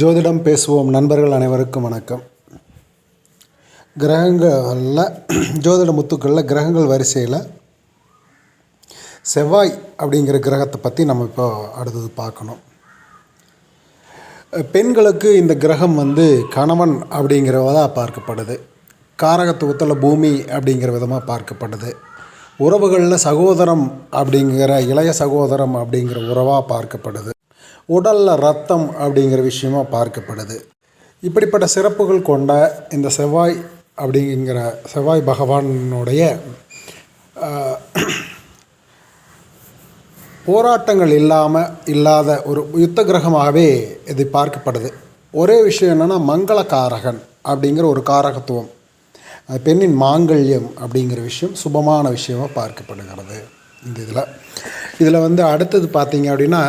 ஜோதிடம் பேசுவோம். நண்பர்கள் அனைவருக்கும் வணக்கம். கிரகங்களில் ஜோதிட முத்துக்களில் கிரகங்கள் வரிசையில் செவ்வாய் அப்படிங்கிற கிரகத்தை பற்றி நம்ம இப்போ அடுத்தது பார்க்கணும். பெண்களுக்கு இந்த கிரகம் வந்து கணவன் அப்படிங்கிறதாக பார்க்கப்படுது. காரகத்துவத்தில் பூமி அப்படிங்கிற விதமாக பார்க்கப்படுது. உறவுகளில் சகோதரம் அப்படிங்கிற இளைய சகோதரம் அப்படிங்கிற உறவாக பார்க்கப்படுது. உடலில் ரத்தம் அப்படிங்கிற விஷயமாக பார்க்கப்படுது. இப்படிப்பட்ட சிறப்புகள் கொண்ட இந்த செவ்வாய் அப்படிங்கிற செவ்வாய் பகவானுடைய போராட்டங்கள் இல்லாமல் இல்லாத ஒரு யுத்த கிரகமாகவே இது பார்க்கப்படுது. ஒரே விஷயம் என்னென்னா மங்களகாரகன் அப்படிங்கிற ஒரு காரகத்துவம். பெண்ணின் மாங்கல்யம் அப்படிங்கிற விஷயம் சுபமான விஷயமாக பார்க்கப்படுகிறது. இந்த இதில் இதில் வந்து அடுத்தது பார்த்தீங்க அப்படின்னா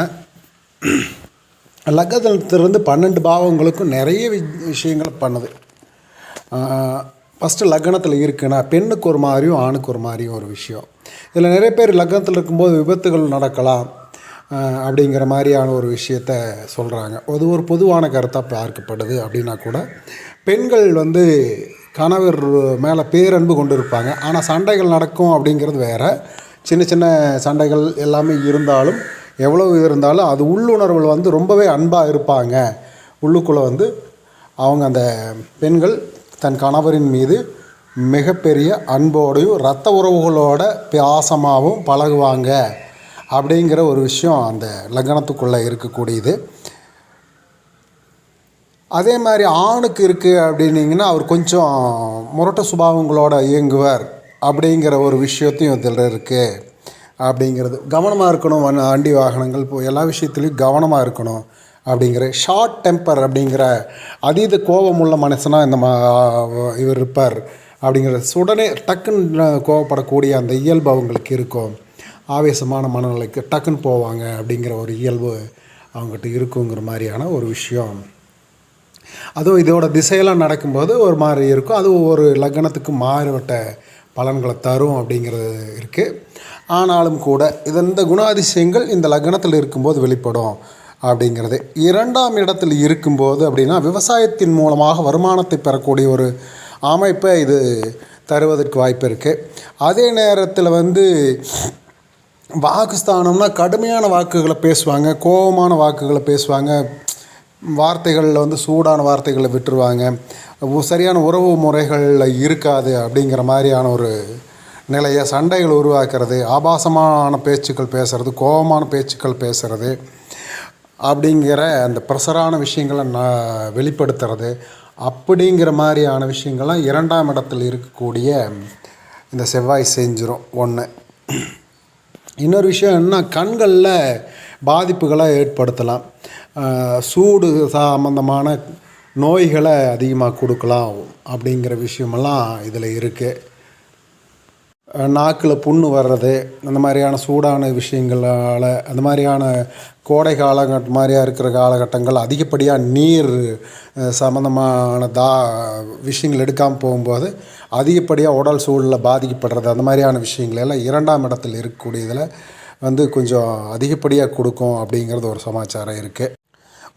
லக்கணத்திலிருந்து பன்னெண்டு பாவங்களுக்கும் நிறைய வி விஷயங்களை பண்ணுது. ஃபஸ்ட்டு லக்னத்தில் இருக்குன்னா பெண்ணுக்கு ஒரு மாதிரியும் ஆணுக்கு ஒரு மாதிரியும் ஒரு விஷயம். இதில் நிறைய பேர் லக்னத்தில் இருக்கும்போது விபத்துகள் நடக்கலாம் அப்படிங்கிற மாதிரியான ஒரு விஷயத்த சொல்கிறாங்க அது ஒரு பொதுவான கருத்தாக பார்க்கப்படுது அப்படின்னா கூட பெண்கள் வந்து கணவர் மேலே பேரன்பு கொண்டு இருப்பாங்க ஆனால் சண்டைகள் நடக்கும் அப்படிங்கிறது வேறு. சின்ன சின்ன சண்டைகள் எல்லாமே இருந்தாலும் எவ்வளவு இருந்தாலும் அது உள்ளுணர்வில் வந்து ரொம்பவே அன்பாக இருப்பாங்க. உள்ளுக்குள்ளே வந்து அவங்க அந்த பெண்கள் தன் கணவரின் மீது மிகப்பெரிய அன்போடையும் இரத்த உறவுகளோட பாசமாகவும் பழகுவாங்க. அப்படிங்கிற ஒரு விஷயம் அந்த லக்னத்துக்குள்ளே இருக்கக்கூடியது. அதே மாதிரி ஆணுக்கு இருக்குது அப்படின்னிங்கன்னா அவர் கொஞ்சம் முரட்ட சுபாவங்களோட இயங்குவார் அப்படிங்கிற ஒரு விஷயத்தையும் இதில் இருக்குது அப்படிங்கிறது. கவனமாக இருக்கணும் வண்டி வண்டி வாகனங்கள் இப்போ எல்லா விஷயத்துலையும் கவனமாக இருக்கணும் அப்படிங்கிற ஷார்ட் டெம்பர் அப்படிங்கிற அதீத கோபமுள்ள மனுஷனாக இந்த மா இவர் இருப்பார் அப்படிங்கிற உடனே டக்குன்னு கோவப்படக்கூடிய அந்த இயல்பு அவங்களுக்கு இருக்கும். ஆவேசமான மனநிலைக்கு டக்குன்னு போவாங்க அப்படிங்கிற ஒரு இயல்பு அவங்ககிட்ட இருக்குங்கிற மாதிரியான ஒரு விஷயம். அதுவும் இதோட திசையெல்லாம் நடக்கும்போது ஒரு மாதிரி இருக்கும். அதுவும் ஒரு லக்னத்துக்கு மாறுபட்ட பலன்களை தரும் அப்படிங்கிறது இருக்குது ஆனாலும் கூட இது இந்த குணாதிசயங்கள் இந்த லக்னத்தில் இருக்கும்போது வெளிப்படும் அப்படிங்கிறது. இரண்டாம் இடத்தில் இருக்கும்போது அப்படின்னா விவசாயத்தின் மூலமாக வருமானத்தை பெறக்கூடிய ஒரு அமைப்பை இது தருவதற்கு வாய்ப்பு இருக்குது அதே நேரத்தில் வந்து வாக்குஸ்தானம்னா கடுமையான வாக்குகளை பேசுவாங்க கோபமான வாக்குகளை பேசுவாங்க. வார்த்தைகளில் வந்து சூடான வார்த்தைகளை விட்டுருவாங்க. சரியான உறவு முறைகளில் இருக்காது அப்படிங்கிற மாதிரியான ஒரு நிலையை சண்டைகள் உருவாக்குறது ஆபாசமான பேச்சுக்கள் பேசுறது கோபமான பேச்சுக்கள் பேசுறது அப்படிங்கிற அந்த ப்ரெஷரான விஷயங்களை நான் வெளிப்படுத்துறது அப்படிங்கிற மாதிரியான விஷயங்கள்லாம் இரண்டாம் இடத்தில் இருக்கக்கூடிய இந்த செவ்வாய் செஞ்சிடும் ஒன்று இன்னொரு விஷயம் என்ன கண்களில் பாதிப்புகளை ஏற்படுத்தலாம். சூடு சம்மந்தமான நோய்களை அதிகமாக கொடுக்கலாம் அப்படிங்கிற விஷயமெல்லாம் இதில் இருக்குது நாக்கில் புண்ணு வர்றது அந்த மாதிரியான சூடான விஷயங்களால் அந்த மாதிரியான கோடை காலகட்ட மாதிரியாக இருக்கிற காலகட்டங்கள் அதிகப்படியாக நீர் சம்மந்தமான தா விஷயங்கள் எடுக்காமல் போகும்போது அதிகப்படியாக உடல் சூழலில் பாதிக்கப்படுறது அந்த மாதிரியான விஷயங்கள் எல்லாம் இரண்டாம் இடத்தில் இருக்கக்கூடியதில் வந்து கொஞ்சம் அதிகப்படியாக கொடுக்கும் அப்படிங்கிறது ஒரு சமாச்சாரம் இருக்குது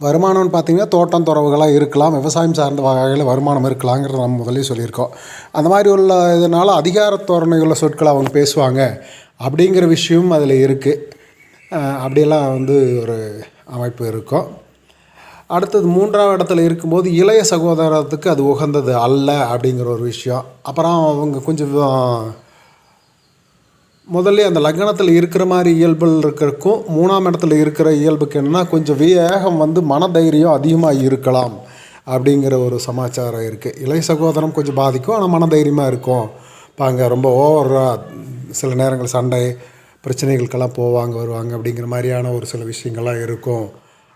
வருமானம்னு பார்த்திங்கன்னா தோட்டம் துறவுகளாக இருக்கலாம். விவசாயம் சார்ந்த வகையில் வருமானம் இருக்கலாங்கிறத நம்ம முதலே சொல்லியிருக்கோம். அந்த மாதிரி உள்ள இதனால் அதிகார தோரணையுள்ள சொற்களை அவங்க பேசுவாங்க. அப்படிங்கிற விஷயமும் அதில் இருக்குது அப்படியெல்லாம் வந்து ஒரு அமைப்பு இருக்கும். அடுத்தது மூன்றாவது இடத்துல இருக்கும்போது இளைய சகோதரத்துக்கு அது உகந்தது அல்ல அப்படிங்கிற ஒரு விஷயம். அப்புறம் அவங்க கொஞ்சம் முதல்ல அந்த லக்னத்தில் இருக்கிற மாதிரி இயல்பில் இருக்கிறக்கும் மூணாம் இடத்துல இருக்கிற இயல்புக்கு என்னென்னா கொஞ்சம் வேகம் வந்து மனதைரியம் அதிகமாக இருக்கலாம் அப்படிங்கிற ஒரு சமாச்சாரம் இருக்குது இளைய சகோதரம் கொஞ்சம் பாதிக்கும் ஆனால் மனதைரியமாக இருக்கும். பாங்க ரொம்ப ஓவராக சில நேரங்கள் சண்டை பிரச்சனைகளுக்கெல்லாம் போவாங்க வருவாங்க அப்படிங்கிற மாதிரியான ஒரு சில விஷயங்கள்லாம் இருக்கும்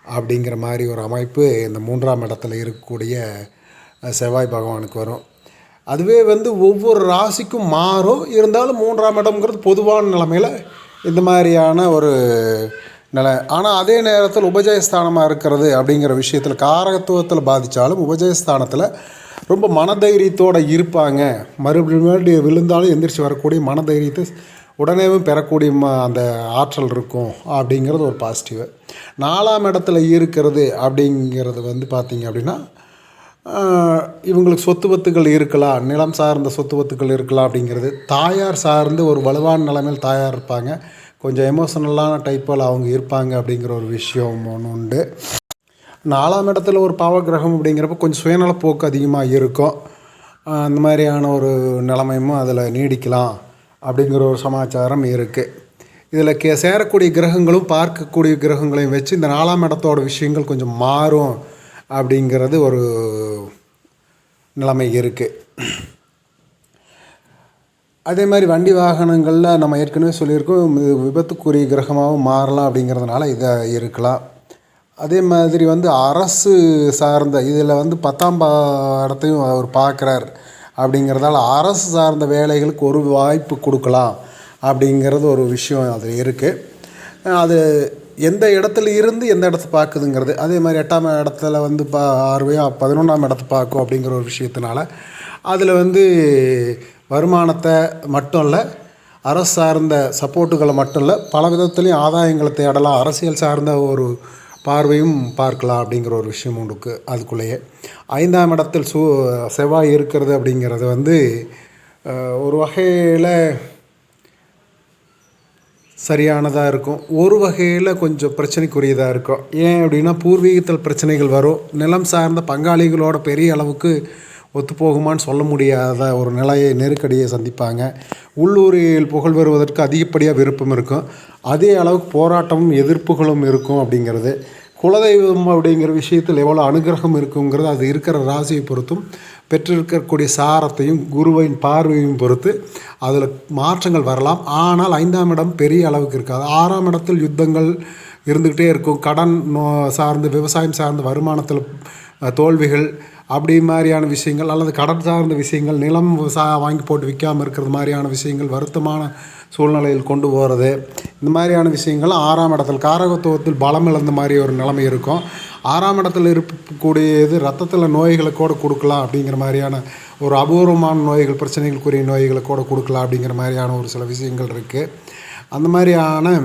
அப்படிங்கிற மாதிரி ஒரு அமைப்பு இந்த மூன்றாம் இடத்துல இருக்கக்கூடிய செவ்வாய் பகவானுக்கு வரும். அதுவே வந்து ஒவ்வொரு ராசிக்கும் மாறும். இருந்தாலும் மூன்றாம் இடம்ங்கிறது பொதுவான நிலமையில் இந்த மாதிரியான ஒரு நிலை. ஆனால் அதே நேரத்தில் உபஜயஸ்தானமாக இருக்கிறது அப்படிங்கிற விஷயத்தில் காரகத்துவத்தில் பாதித்தாலும் உபஜயஸ்தானத்தில் ரொம்ப மனதைரியத்தோடு இருப்பாங்க. மறுபடியும் மறுபடியும் விழுந்தாலும் எந்திரிச்சு வரக்கூடிய மனதைரியத்தை உடனேவும் பெறக்கூடிய ம அந்த ஆற்றல் இருக்கும் அப்படிங்கிறது ஒரு பாசிட்டிவு நாலாம் இடத்துல இருக்கிறது அப்படிங்கிறது வந்து பார்த்திங்க அப்படின்னா இவங்களுக்கு சொத்து பத்துக்கள் இருக்கலாம் நிலம் சார்ந்த சொத்து பத்துக்கள் இருக்கலாம் அப்படிங்கிறது. தாயார் சார்ந்து ஒரு வலுவான நிலைமையில் தாயார் இருப்பாங்க. கொஞ்சம் எமோஷனலான டைப்பில் அவங்க இருப்பாங்க அப்படிங்கிற ஒரு விஷயம் ஒன்று உண்டு. நாலாம் இடத்துல ஒரு பாவகிரகம் அப்படிங்கிறப்ப கொஞ்சம் சுயநலப்போக்கு அதிகமாக இருக்கும். அந்த மாதிரியான ஒரு நிலைமையும் அதில் நீடிக்கலாம் அப்படிங்கிற ஒரு சமாச்சாரம் இருக்குது இதில் கே சேரக்கூடிய கிரகங்களும் பார்க்கக்கூடிய கிரகங்களையும் வச்சு இந்த நாலாம் இடத்தோட விஷயங்கள் கொஞ்சம் மாறும். அப்படிங்கிறது ஒரு நிலைமை இருக்குது அதே மாதிரி வண்டி வாகனங்களில் நம்ம ஏற்கனவே சொல்லியிருக்கோம் இது விபத்துக்குரிய கிரகமாகவும் மாறலாம் அப்படிங்கிறதுனால இதை இருக்கலாம். அதே மாதிரி வந்து அரசு சார்ந்த இதில் வந்து பத்தாம் பா இடத்தையும் அவர் பார்க்குறார். அப்படிங்கிறதால அரசு சார்ந்த வேலைகளுக்கு ஒரு வாய்ப்பு கொடுக்கலாம் அப்படிங்கிறது ஒரு விஷயம் அது இருக்குது அது எந்த இடத்துல இருந்து எந்த இடத்த பார்க்குதுங்கிறது. அதே மாதிரி எட்டாம் இடத்துல வந்து பா ஆறுவையோ பதினொன்றாம் இடத்த பார்க்கும் அப்படிங்கிற ஒரு விஷயத்தினால அதில் வந்து வருமானத்தை மட்டும் இல்லை அரசு சார்ந்த சப்போர்ட்டுகளை மட்டும் இல்லை பல விதத்துலேயும் ஆதாயங்களை தேடலாம் அரசியல் சார்ந்த ஒரு பார்வையும் பார்க்கலாம் அப்படிங்கிற ஒரு விஷயம் உண்டுக்கு அதுக்குள்ளேயே. ஐந்தாம் இடத்தில் சூ செவ்வாய் இருக்கிறது அப்படிங்கிறது வந்து ஒரு வகையில் சரியானதாக இருக்கும். ஒரு வகையில் கொஞ்சம் பிரச்சனைக்குரியதாக இருக்கும். ஏன் அப்படின்னா பூர்வீகத்தில் பிரச்சனைகள் வரும். நிலம் சார்ந்த பங்காளிகளோட பெரிய அளவுக்கு ஒத்துப்போகுமான்னு சொல்ல முடியாத ஒரு நிலையை நெருக்கடியை சந்திப்பாங்க. உள்ளூரில் புகழ் பெறுவதற்கு அதிகப்படியாக விருப்பம் இருக்கும். அதே அளவுக்கு போராட்டமும் எதிர்ப்புகளும் இருக்கும் அப்படிங்கிறது. குலதெய்வம் அப்படிங்கிற விஷயத்தில் எவ்வளோ அனுகிரகம் இருக்குங்கிறது அது இருக்கிற ராசியை பொறுத்தும் பெற்றிருக்கக்கூடிய சாரத்தையும் குருவின் பார்வையும் பொறுத்து அதில் மாற்றங்கள் வரலாம். ஆனால் ஐந்தாம் இடம் பெரிய அளவுக்கு இருக்காது. ஆறாம் இடத்தில் யுத்தங்கள் இருந்துக்கிட்டே இருக்கும். கடன் நோ சார்ந்து விவசாயம் சார்ந்த வருமானத்தில் தோல்விகள் அப்படி மாதிரியான விஷயங்கள் அல்லது கடன் சார்ந்த விஷயங்கள் நிலம் சா வாங்கி போட்டு விற்காமல் இருக்கிறது மாதிரியான விஷயங்கள் வருத்தமான சூழ்நிலையில் கொண்டு போகிறது இந்த மாதிரியான விஷயங்கள் ஆறாம் இடத்தில் காரகத்துவத்தில் பலம் இழந்த மாதிரி ஒரு நிலைமை இருக்கும். ஆறாம் இடத்துல இருக்கக்கூடியது ரத்தத்தில் நோய்களை கூட கொடுக்கலாம் அப்படிங்கிற மாதிரியான ஒரு அபூர்வமான நோய்கள் பிரச்சனைகளுக்குரிய நோய்களை கூட கொடுக்கலாம் அப்படிங்கிற மாதிரியான ஒரு சில விஷயங்கள் இருக்குது அந்த மாதிரியான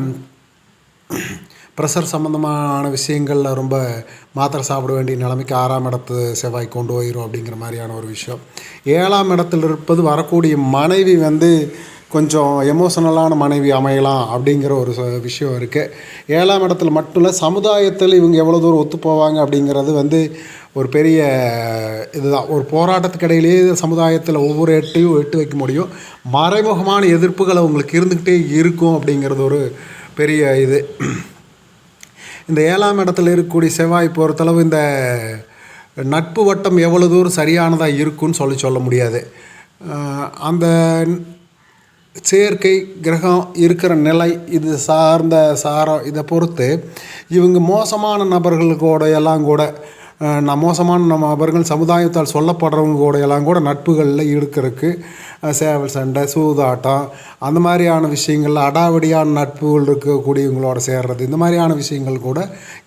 ப்ரெஷர் சம்மந்தமான விஷயங்களில் ரொம்ப மாத்திரை சாப்பிட வேண்டிய நிலைமைக்கு ஆறாம் இடத்து செவ்வாய் கொண்டு போயிடும் அப்படிங்கிற மாதிரியான ஒரு விஷயம். ஏழாம் இடத்தில் இருப்பது வரக்கூடிய மனைவி வந்து கொஞ்சம் எமோஷனலான மனைவி அமையலாம் அப்படிங்கிற ஒரு ச- விஷயம் இருக்குது ஏழாம் இடத்துல மட்டும் இல்லை சமுதாயத்தில் இவங்க எவ்வளோ தூரம் ஒத்து போவாங்க அப்படிங்கிறது வந்து ஒரு பெரிய இதுதான். ஒரு போராட்டத்துக்கு இடையிலேயே சமுதாயத்தில் ஒவ்வொரு எட்டையும் எட்டு வைக்க முடியும். மறைமுகமான எதிர்ப்புகள் அவங்களுக்கு இருந்துக்கிட்டே இருக்கும் அப்படிங்கிறது ஒரு பெரிய இது. இந்த ஏழாம் இடத்துல இருக்கக்கூடிய செவ்வாய் பொறுத்தளவு இந்த நட்பு வட்டம் எவ்வளோ தூரம் சரியானதாக இருக்குன்னு சொல்லி சொல்ல முடியாது. அந்த சேர்க்கை கிரகம் இருக்கிற நிலை இது சார்ந்த சாரம் இதை பொறுத்து இவங்க மோசமான நபர்களுக்கூட எல்லாம் கூட நான் மோசமான நம்ம நபர்கள் சமுதாயத்தால் சொல்லப்படுறவங்க கூட எல்லாம் கூட நட்புகளில் இருக்கிறதுக்கு சேவல் சண்டை சூதாட்டம் அந்த மாதிரியான விஷயங்கள் அடாவடியான நட்புகள் இருக்கக்கூடியவங்களோட சேர்றது இந்த மாதிரியான விஷயங்கள் கூட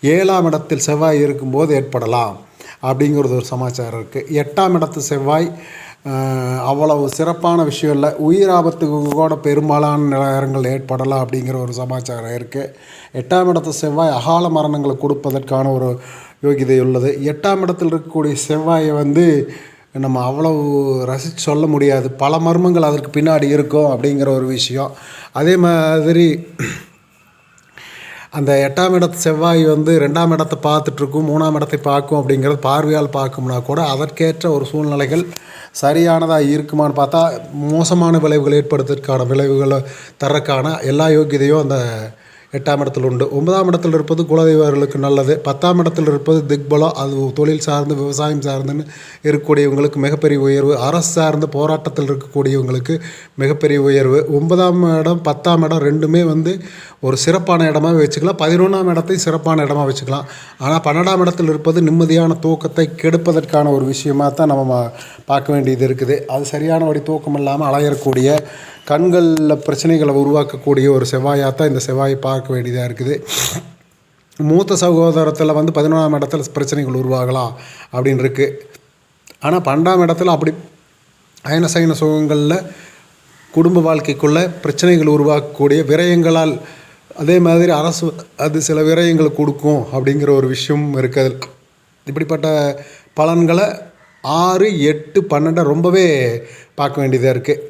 ஏழாம் இடத்தில் செவ்வாய் இருக்கும்போது ஏற்படலாம் அப்படிங்கிறது ஒரு சமாச்சாரம் இருக்குது எட்டாம் இடத்து செவ்வாய் அவ்வளவு சிறப்பான விஷயம் இல்லை உயிர் ஆபத்துக்கு கூட பெரும்பாலான நேரங்கள் ஏற்படலாம் அப்படிங்கிற ஒரு சமாச்சாரம் இருக்குது எட்டாம் இடத்து செவ்வாய் அகால மரணங்களை கொடுப்பதற்கான ஒரு யோகிதை உள்ளது. எட்டாம் இடத்தில் இருக்கக்கூடிய செவ்வாயை வந்து நம்ம அவ்வளவு ரசித்து சொல்ல முடியாது. பல மர்மங்கள் அதற்கு பின்னாடி இருக்கும் அப்படிங்கிற ஒரு விஷயம். அதே மாதிரி அந்த எட்டாம் இடத்து செவ்வாய் வந்து ரெண்டாம் இடத்தை பார்த்துட்ருக்கும் மூணாம் இடத்தை பார்க்கும் அப்படிங்கிறது பார்வையால் பார்க்கும்னா கூட அதற்கேற்ற ஒரு சூழ்நிலைகள் சரியானதாக இருக்குமான்னு பார்த்தா மோசமான விளைவுகள் ஏற்படுத்துறதுக்கான விளைவுகளை தரக்கான எல்லா யோக்கியதையும் அந்த எட்டாம் இடத்தில் உண்டு. ஒன்பதாம் இடத்தில் இருப்பது குலதெய்வர்களுக்கு நல்லது. பத்தாம் இடத்தில் இருப்பது திக்பலம் அது தொழில் சார்ந்து விவசாயம் சார்ந்துன்னு இருக்கக்கூடியவங்களுக்கு மிகப்பெரிய உயர்வு. அரசு சார்ந்த போராட்டத்தில் இருக்கக்கூடியவங்களுக்கு மிகப்பெரிய உயர்வு. ஒன்பதாம் இடம் பத்தாம் இடம் ரெண்டுமே வந்து ஒரு சிறப்பான இடமாக வச்சுக்கலாம். பதினொன்றாம் இடத்தையும் சிறப்பான இடமா வச்சுக்கலாம். ஆனால் பன்னெண்டாம் இடத்தில் இருப்பது நிம்மதியான தூக்கத்தை கெடுப்பதற்கான ஒரு விஷயமாக தான் நம்ம பார்க்க வேண்டியது இருக்குது. அது சரியான வழி தூக்கம் இல்லாமல் அலையக்கூடிய கண்களில் பிரச்சனைகளை உருவாக்கக்கூடிய ஒரு செவ்வாயாக தான் இந்த செவ்வாயை பார்க்க வேண்டியதாக இருக்குது. மூத்த சகோதரத்தில் வந்து பதினொன்றாம் இடத்துல பிரச்சனைகள் உருவாகலாம் அப்படின்னு இருக்குது ஆனால் பன்னெண்டாம் இடத்துல அப்படி அயன சயன சுகங்களில் குடும்ப வாழ்க்கைக்குள்ள பிரச்சனைகள் உருவாக்கக்கூடிய விரயங்களால் அதே மாதிரி அரசு அது சில விரயங்களை கொடுக்கும் அப்படிங்கிற ஒரு விஷயம் இருக்குது இப்படிப்பட்ட பலன்களை ஆறு எட்டு பன்னெண்டை ரொம்பவே பார்க்க வேண்டியதாக இருக்குது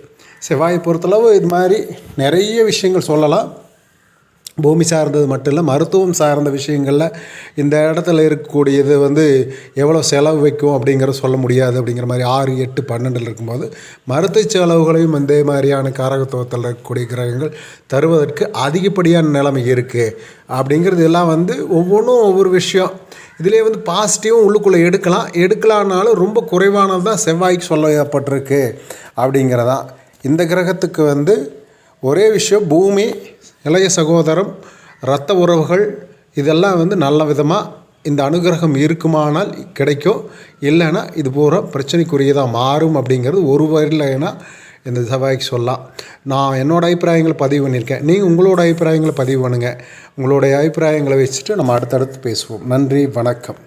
செவ்வாயை பொறுத்தளவு இது மாதிரி நிறைய விஷயங்கள் சொல்லலாம். பூமி சார்ந்தது மட்டும் இல்லை மருத்துவம் சார்ந்த விஷயங்களில் இந்த இடத்துல இருக்கக்கூடியது வந்து எவ்வளோ செலவு வைக்கும் அப்படிங்கிற சொல்ல முடியாது அப்படிங்கிற மாதிரி ஆறு எட்டு பன்னெண்டில் இருக்கும்போது மருத்துவ செலவுகளையும் இதே மாதிரியான காரகத்துவத்தில் இருக்கக்கூடிய கிரகங்கள் தருவதற்கு அதிகப்படியான நிலைமை இருக்குது அப்படிங்கிறது எல்லாம் வந்து ஒவ்வொன்றும் ஒவ்வொரு விஷயம். இதிலே வந்து பாசிட்டிவும் உள்ளுக்குள்ளே எடுக்கலாம். எடுக்கலான்னாலும் ரொம்ப குறைவானது தான் செவ்வாய்க்கு சொல்லப்பட்டிருக்கு அப்படிங்கிறதான். இந்த கிரகத்துக்கு வந்து ஒரே விஷயம் பூமி இளைய சகோதரம் இரத்த உறவுகள் இதெல்லாம் வந்து நல்ல விதமாக இந்த அனுகிரகம் இருக்குமானால் கிடைக்கும். இல்லைன்னா இது பூரா பிரச்சனைக்குரியதாக மாறும் அப்படிங்கிறது ஒரு வரையிலனா இந்த செவ்வாய்க்கு சொல்லலாம். நான் என்னோடய அபிப்பிராயங்களை பதிவு பண்ணியிருக்கேன். நீங்கள் உங்களோட அபிப்பிராயங்களை பதிவு பண்ணுங்கள் உங்களுடைய அபிப்பிராயங்களை வச்சுட்டு நம்ம அடுத்தடுத்து பேசுவோம். நன்றி வணக்கம்.